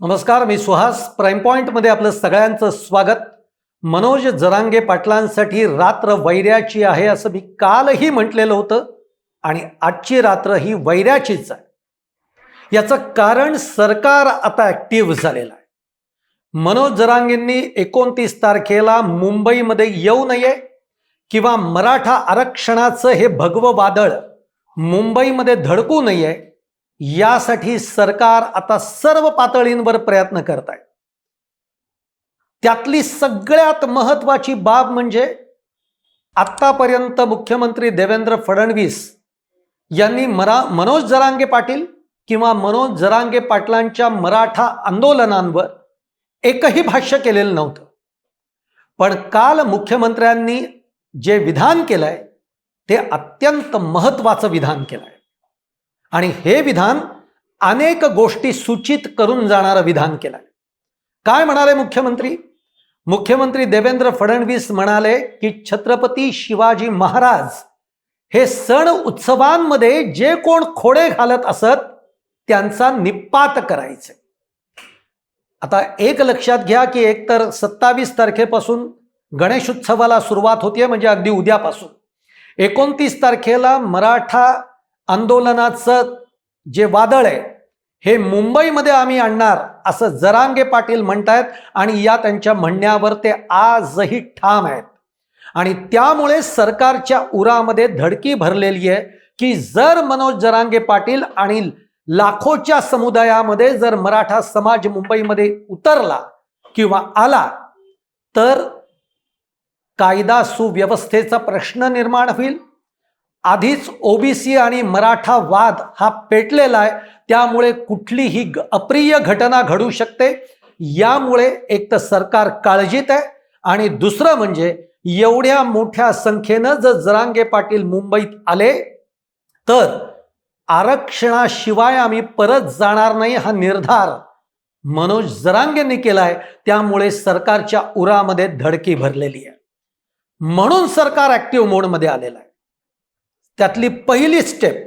नमस्कार मी सुहास. प्राईम पॉईंटमध्ये आपलं सगळ्यांचं स्वागत. मनोज जरांगे पाटलांसाठी रात्र वैऱ्याची आहे असं मी कालही म्हटलेलं होतं आणि आजची रात्र ही वैऱ्याचीच आहे. याचं कारण सरकार आता ॲक्टिव्ह झालेलं आहे. मनोज जरांगेंनी एकोणतीस तारखेला मुंबईमध्ये येऊ नये किंवा मराठा आरक्षणाचं हे भगवं वादळ मुंबईमध्ये धडकू नये यासाठी सरकार आता सर्व पातळींवर प्रयत्न करत आहे त्यातली सगळ्यात महत्वाची बाब म्हणजे आत्तापर्यंत मुख्यमंत्री देवेंद्र फडणवीस यांनी मरा मनोज जरांगे पाटील किंवा मनोज जरांगे पाटलांच्या मराठा आंदोलनांवर एकही भाष्य केलेलं नव्हतं. पण काल मुख्यमंत्र्यांनी जे विधान केलंय ते अत्यंत महत्वाचं विधान केलंय. आणि हे विधान अनेक गोष्टी सूचित करून जाणारं विधान केलंय. काय म्हणाले मुख्यमंत्री? मुख्यमंत्री देवेंद्र फडणवीस म्हणाले की छत्रपती शिवाजी महाराज हे सण उत्सवांमध्ये जे कोण खोडे घालत असत त्यांचा निपात करायचे. आता एक लक्षात घ्या की एकतर सत्तावीस तारखेपासून गणेश उत्सवाला सुरुवात होतीये म्हणजे अगदी उद्यापासून. एकोणतीस तारखेला मराठा आंदोलनाचं जे वादळ आहे हे मुंबईमध्ये आम्ही आणणार असं जरांगे पाटील म्हणतायत आणि या त्यांच्या म्हणण्यावर ते आजही ठाम आहेत. आणि त्यामुळे सरकारच्या उरामध्ये धडकी भरलेली आहे की जर मनोज जरांगे पाटील आणि लाखोच्या समुदायामध्ये जर मराठा समाज मुंबईमध्ये उतरला किंवा आला तर कायदा सुव्यवस्थेचा प्रश्न निर्माण होईल. आधीच ओबीसी आणि मराठा वाद हा पेटलेला आहे. त्यामुळे कुठलीही अप्रिय घटना घडू शकते. यामुळे एक तर सरकार काळजीत आहे. आणि दुसरं म्हणजे एवढ्या मोठ्या संख्येनं जर जरांगे पाटील मुंबईत आले तर आरक्षणाशिवाय आम्ही परत जाणार नाही हा निर्धार मनोज जरांगेंनी केलाय त्यामुळे सरकारच्या उरामध्ये धडकी भरलेली आहे. म्हणून सरकार ऍक्टिव्ह मोडमध्ये आलेलं आहे. त्यातली पहिली स्टेप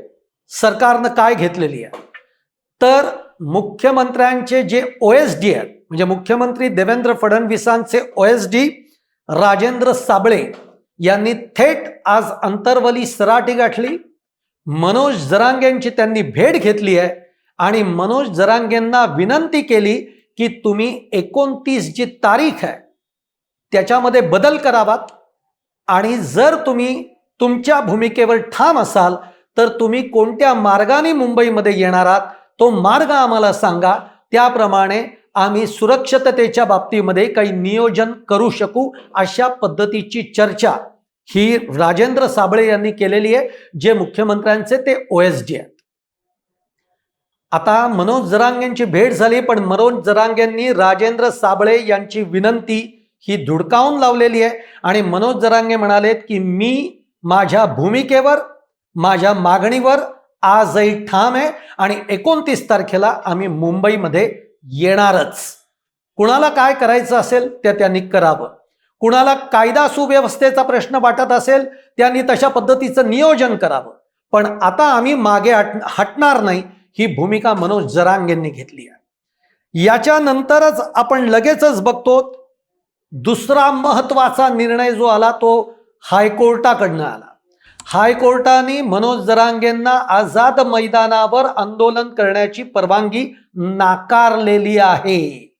सरकारनं काय घेतलेली आहे? तर मुख्यमंत्र्यांचे जे ओ एस डी आहेत म्हणजे मुख्यमंत्री Devendra फडणवीसांचे O S D Rajendra Sable यांनी थेट आज अंतरवली सराटी गाठली. मनोज जरांगेंची त्यांनी भेट घेतली आहे आणि मनोज जरांगेंना विनंती केली की तुम्ही एकोणतीस जी तारीख आहे त्याच्यामध्ये बदल करावात. आणि जर तुम्ही तुमच्या भूमिकेवर ठाम असाल तर तुम्ही कोणत्या मार्गाने मुंबईमध्ये येणार आहात तो मार्ग आम्हाला सांगा. त्याप्रमाणे आम्ही सुरक्षिततेच्या बाबतीमध्ये काही नियोजन करू शकू अशा पद्धतीची चर्चा ही राजेंद्र साबळे यांनी केलेली आहे जे मुख्यमंत्र्यांचे ते ओ एस डी आहेत. आता मनोज जरांगेंची भेट झाली पण मनोज जरांगेंनी राजेंद्र साबळे यांची विनंती ही धुडकावून लावलेली आहे. आणि मनोज जरांगे म्हणालेत की मी माझ्या भूमिकेवर माझ्या मागणीवर आजही ठाम आहे आणि एकोणतीस तारखेला आम्ही मुंबईमध्ये येणारच. कुणाला काय करायचं असेल ते त्यांनी करावं. कुणाला कायदा सुव्यवस्थेचा प्रश्न वाटत असेल त्यांनी तशा पद्धतीचं नियोजन करावं. पण आता आम्ही मागे हट हटणार नाही ही भूमिका मनोज जरांगेंनी घेतली आहे. याच्यानंतरच आपण लगेचच बघतो दुसरा महत्त्वाचा निर्णय जो आला तो हायकोर्टाकडनं आला. हायकोर्टाने मनोज जरांगेंना आझाद मैदानावर आंदोलन करण्याची परवानगी नाकारलेली आहे.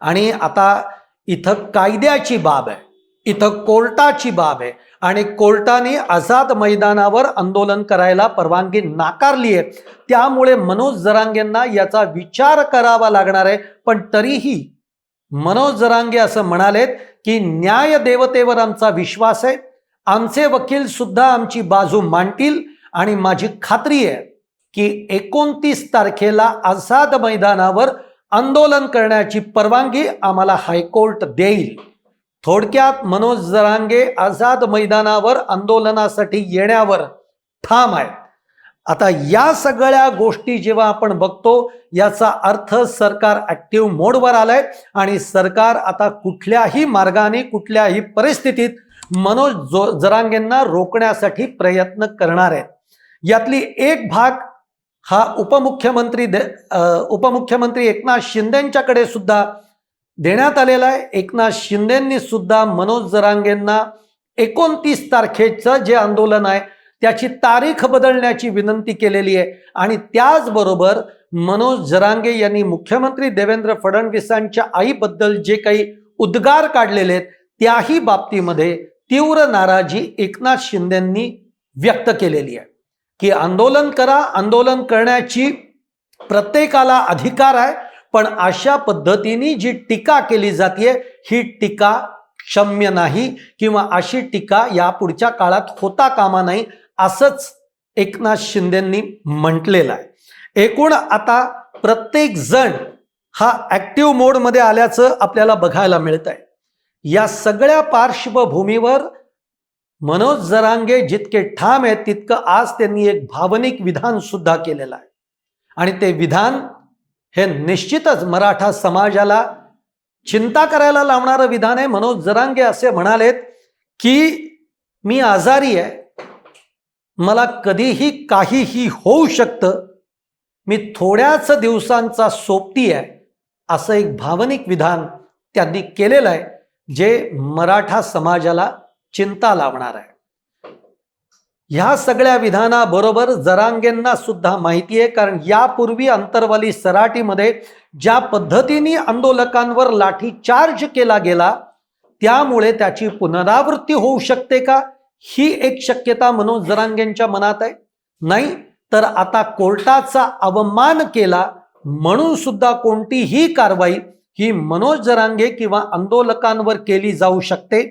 आणि आता इथं कायद्याची बाब आहे इथं कोर्टाची बाब आहे. आणि कोर्टाने आझाद मैदानावर आंदोलन करायला परवानगी नाकारली आहे. त्यामुळे मनोज जरांगेंना याचा विचार करावा लागणार आहे. पण तरीही मनोज जरांगे असं म्हणालेत की न्याय देवतेवर आमचा विश्वास आहे. आमचे वकील सुद्धा आमची बाजू मांडतील. आणि माझी खात्री आहे की एकोणतीस तारखेला आझाद मैदानावर आंदोलन करण्याची परवानगी आम्हाला हायकोर्ट देईल. थोडक्यात मनोज जरांगे आझाद मैदानावर आंदोलनासाठी येण्यावर ठाम आहे आता या सगळ्या गोष्टी जेव्हा आपण बघतो याचा अर्थ सरकार ॲक्टिव्ह मोडवर आलंय आणि सरकार आता कुठल्याही मार्गाने कुठल्याही परिस्थितीत मनोज जो जरांगेंना रोखण्यासाठी प्रयत्न करणार आहे. यातली एक भाग हा उपमुख्यमंत्री दे उपमुख्यमंत्री एकनाथ शिंदेंच्याकडे सुद्धा देण्यात आलेला आहे. एकनाथ शिंदेंनी सुद्धा मनोज जरांगेंना एकोणतीस तारखेचं जे आंदोलन आहे त्याची तारीख बदलण्याची विनंती केलेली आहे. आणि त्याचबरोबर मनोज जरांगे यांनी मुख्यमंत्री देवेंद्र फडणवीसांच्या आईबद्दल जे काही उद्गार काढलेले आहेत त्याही बाबतीमध्ये तीव्र नाराजी एकनाथ शिंदेंनी व्यक्त केलेली आहे. की आंदोलन करा आंदोलन करण्याची प्रत्येकाला अधिकार आहे पण अशा पद्धतीने जी टीका केली जाते ही टीका क्षम्य नाही किंवा अशी टीका यापुढच्या काळात होता कामा नाही असंच एकनाथ शिंदेंनी म्हटलेलं आहे. एकूण आता प्रत्येक जण हा ऍक्टिव्ह मोडमध्ये आल्याचं आपल्याला बघायला मिळत आहे या सगळ्या पार्श्वभूमीवर मनोज जरांगे जितके ठाम आहेत तितकं आज त्यांनी एक भावनिक विधान सुद्धा केलेलं आहे. आणि ते विधान हे निश्चितच मराठा समाजाला चिंता करायला लावणारं विधान आहे. मनोज जरांगे असे म्हणालेत की मी आजारी आहे मला कधीही काहीही होऊ शकतं. मी थोड्याच दिवसांचा सोबती आहे असं एक भावनिक विधान त्यांनी केलेलं आहे जे मराठा समाजाला चिंता लावणार आहे. ह्या सगळ्या विधानाबरोबर जरांगेंना सुद्धा माहिती आहे कारण यापूर्वी अंतरवाली सराटीमध्ये ज्या पद्धतीने आंदोलकांवर लाठी चार्ज केला गेला त्यामुळे त्याची पुनरावृत्ती होऊ शकते का? ही एक शक्यता मनोज जरांगेंच्या मनात आहे. नाही तर आता कोर्टाचा अवमान केला म्हणून सुद्धा कोणतीही कारवाई ही मनोज जरांगे किंवा आंदोलकांवर केली जाऊ शकते.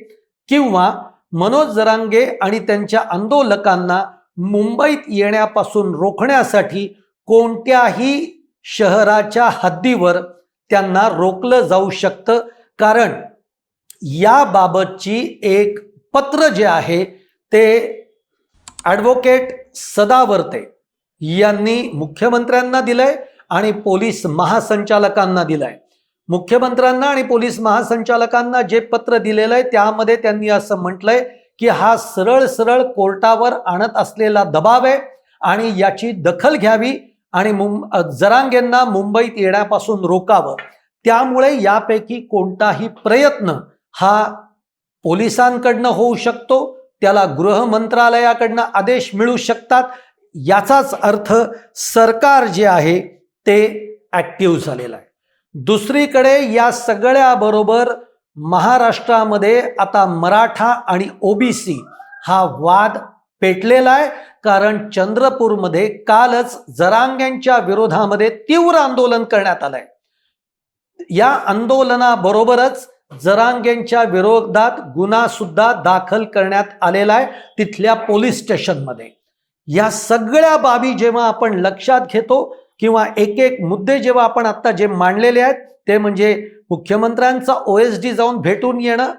किंवा मनोज जरांगे आणि त्यांच्या आंदोलकांना मुंबईत येण्यापासून रोखण्यासाठी कोणत्याही शहराच्या हद्दीवर त्यांना रोखलं जाऊ शकतं. कारण याबाबतची एक पत्र जे आहे ते ॲडव्होकेट सदावर्ते यांनी मुख्यमंत्र्यांना दिलंय आणि पोलीस महासंचालकांना दिलंय. मुख्यमंत्र्यांना आणि पोलीस महासंचालकांना जे पत्र दिलेलं आहे त्यामध्ये त्यांनी असं म्हटलंय की हा सरळ सरळ कोर्टावर आणत असलेला दबाव आहे आणि याची दखल घ्यावी आणि मुं जरांगेंना मुंबईत येण्यापासून रोकावं. त्यामुळे यापैकी कोणताही प्रयत्न हा पोलिसांकडनं होऊ शकतो त्याला गृह मंत्रालयाकडनं आदेश मिळू शकतात. याचाच अर्थ सरकार जे आहे ते ॲक्टिव्ह झालेलं आहे. दुसरीकडे या सगळ्याबरोबर महाराष्ट्रामध्ये आता मराठा आणि ओबीसी हा वाद पेटलेला आहे. कारण चंद्रपूरमध्ये कालच जरांग्यांच्या विरोधामध्ये तीव्र आंदोलन करण्यात आलंय. या आंदोलनाबरोबरच जरांगेंच्या विरोधात गुन्हा सुद्धा दाखल करण्यात आलेला आहे तिथल्या पोलीस स्टेशनमध्ये. या सगळ्या बाबी जेव्हा आपण लक्षात घेतो किंवा एक एक मुद्दे जेव्हा आपण आता जे मांडलेले आहेत ते म्हणजे मुख्यमंत्र्यांचा ओ एस डी जाऊन भेटून येणं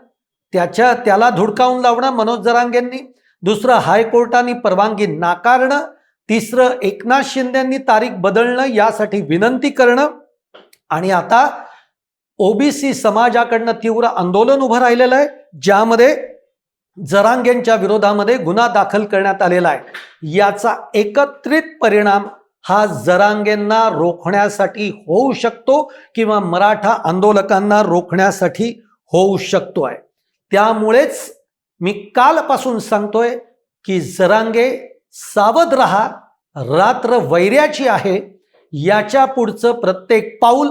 त्याच्या त्याला धुडकावून लावणं मनोज जरांगेंनी दुसरं हायकोर्टाने परवानगी नाकारणं तिसरं एकनाथ शिंदेंनी तारीख बदलणं यासाठी विनंती करणं आणि आता ओबीसी समाजाकडनं तीव्र आंदोलन उभं राहिलेलं आहे ज्यामध्ये जरांगेंच्या विरोधामध्ये गुन्हा दाखल करण्यात आलेला आहे. याचा एकत्रित परिणाम हा जरांगेंना रोखण्यासाठी होऊ शकतो किंवा मराठा आंदोलकांना रोखण्यासाठी होऊ शकतो आहे. त्यामुळेच मी कालपासून सांगतोय की जरांगे सावध रहा रात्र वैर्याची आहे याच्या पुढचं प्रत्येक पाऊल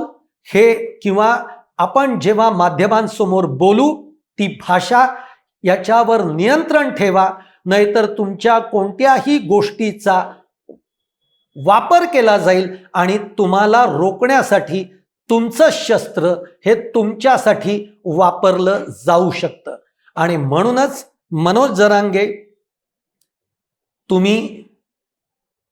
हे किंवा आपण जेव्हा माध्यमांसमोर बोलू ती भाषा याच्यावर नियंत्रण ठेवा नाहीतर तुमच्या कोणत्याही गोष्टीचा वापर केला जाईल आणि तुम्हाला रोखण्यासाठी तुमचं शस्त्र हे तुमच्यासाठी वापरलं जाऊ शकतं. आणि म्हणूनच मनोज जरांगे तुम्ही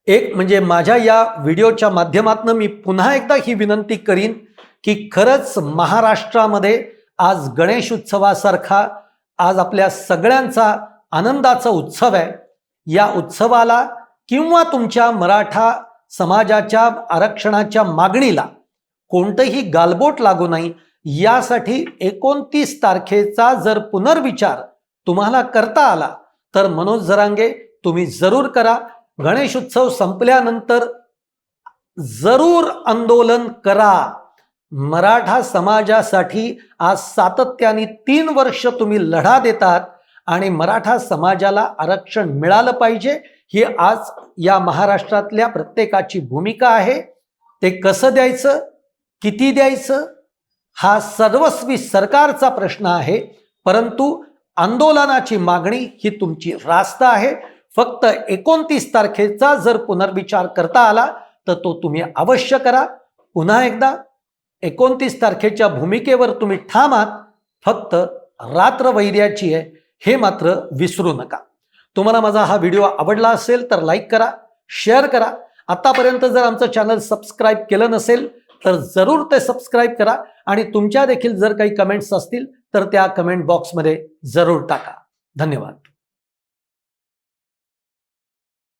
एक म्हणजे माझ्या या व्हिडिओच्या माध्यमातून मी पुन्हा एकदा ही विनंती करीन की खरंच महाराष्ट्रामध्ये आज गणेश उत्सवासारखा आज आपल्या सगळ्यांचा आनंदाचा उत्सव आहे. या उत्सवाला किंवा तुमच्या मराठा समाजाच्या आरक्षणाच्या मागणीला कोणतंही गालबोट लागू नाही यासाठी एकोणतीस तारखेचा जर पुनर्विचार तुम्हाला करता आला तर मनोज जरांगे तुम्ही जरूर करा. गणेश उत्सव संपल्यानंतर जरूर आंदोलन करा. मराठा समाजासाठी आज सातत्याने तीन वर्ष तुम्ही लढा देतात आणि मराठा समाजाला आरक्षण मिळालं पाहिजे ही आज या महाराष्ट्रातल्या प्रत्येकाची भूमिका आहे. ते कसं द्यायचं किती द्यायचं हा सर्वस्वी सरकारचा प्रश्न आहे. परंतु आंदोलनाची मागणी ही तुमची रास्त आहे. फक्त एकोणतीस तारखेचा जर पुनर्विचार करता आला तर तो तुम्ही अवश्य करा. पुन्हा एकदा एकोणतीस तारखेच्या भूमिकेवर तुम्ही ठामात फक्त रात्र वैर्याची आहे हे मात्र विसरू नका. तुम्हाला माझा हा व्हिडिओ आवडला असेल तर लाईक करा शेअर करा. आतापर्यंत जर आमचं चॅनल सबस्क्राईब केलं नसेल तर जरूर ते सबस्क्राईब करा आणि तुमच्या देखील जर काही कमेंट्स असतील तर त्या कमेंट बॉक्समध्ये जरूर टाका. धन्यवाद.